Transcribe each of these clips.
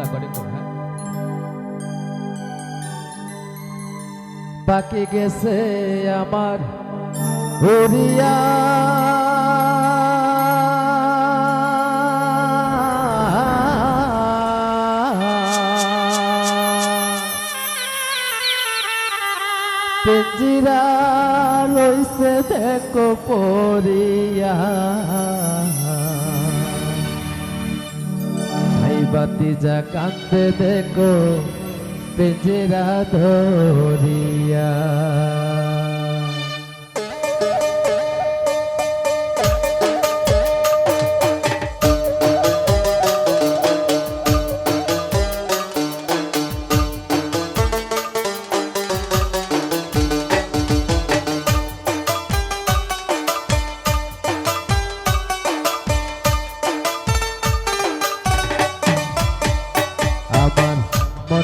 Recording করো হ্যাঁ? বাকি গেছে আমার উড়িয়া পিঞ্জিরা লইছে দেখো পরিয়া। ভাই কান্দে দেখো পিঞ্জিরা ধরিয়া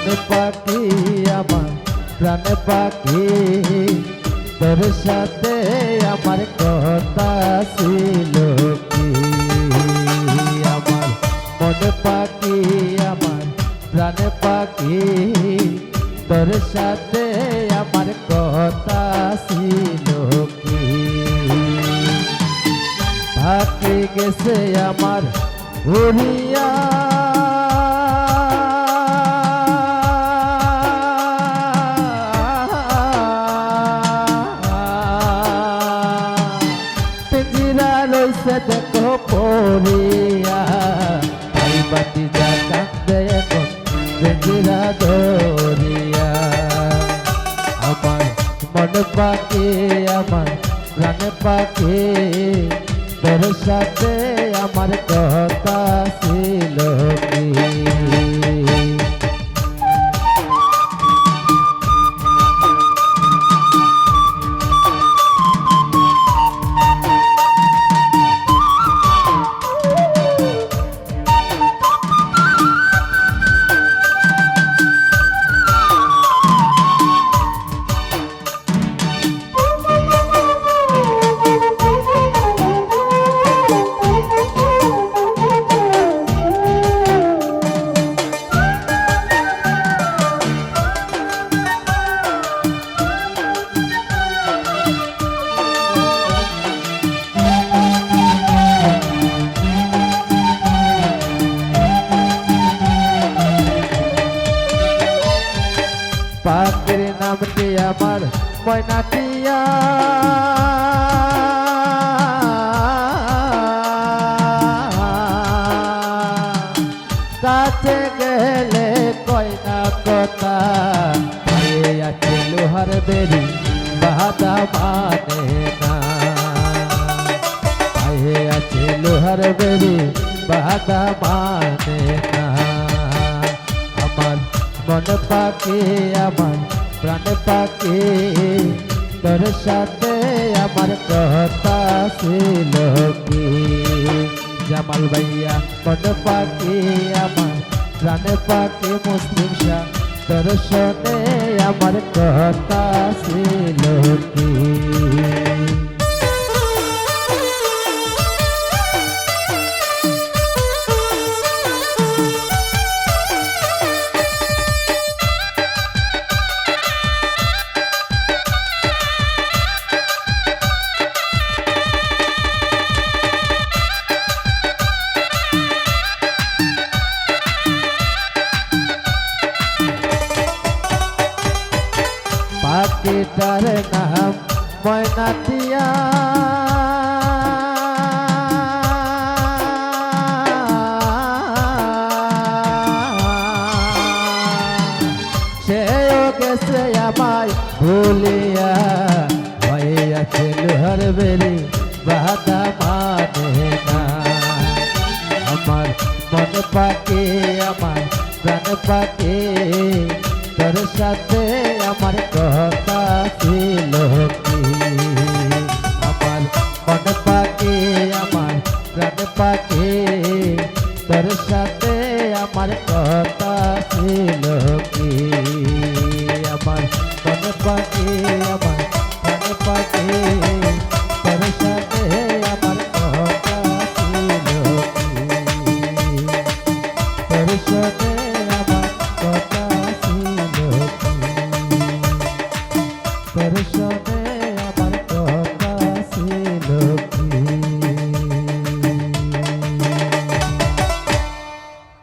মনে পাখি, আমার প্রাণে পাখি। তোর সাথে আমার কথা ছিল আমার মনে পাখি, আমার প্রাণে পাখি। তোর সাথে আমার কথা ছিল কি? গেছে আমার উড়িয়া। দেখো পড়িয়া এই বাতি যা কান্দে এখন পিঞ্জিরা ধরিয়া। আমার মন পাখি আমার প্রাণ সাথে আমার কথা পাখির নামটি আমার ময়নাটিয়া কাছে গেলে কয়না কথা লোহার বেরি বাধা মানে না। আছে লোহার বেরি বাধা মানে না। মন পাকে আমার, প্রাণ পাকে। তোর সাথে আমার কথা ছিল কি? জামাল ভাইয়া, মন পাকে আমার, প্রাণ পাকে মুসলিম শাহ। তোর সাথে আমার কথা ছিল পাখিটার নাম ময়নাটিয়া সেও গেছে আমায় ভুলিয়া। হয়ে আছে লোহার বেরি বাধা মানে না। আমার মন পাকে, আমার প্রাণ পাকে, তোর সাথে আমার কথা ছিল কি? আমার মন পাকে, আমার প্রাণ পাকে, তোর সাথে আমার কথা ছিল কি? আমার মন আমার প্রাণ তোর সাথে but a shot.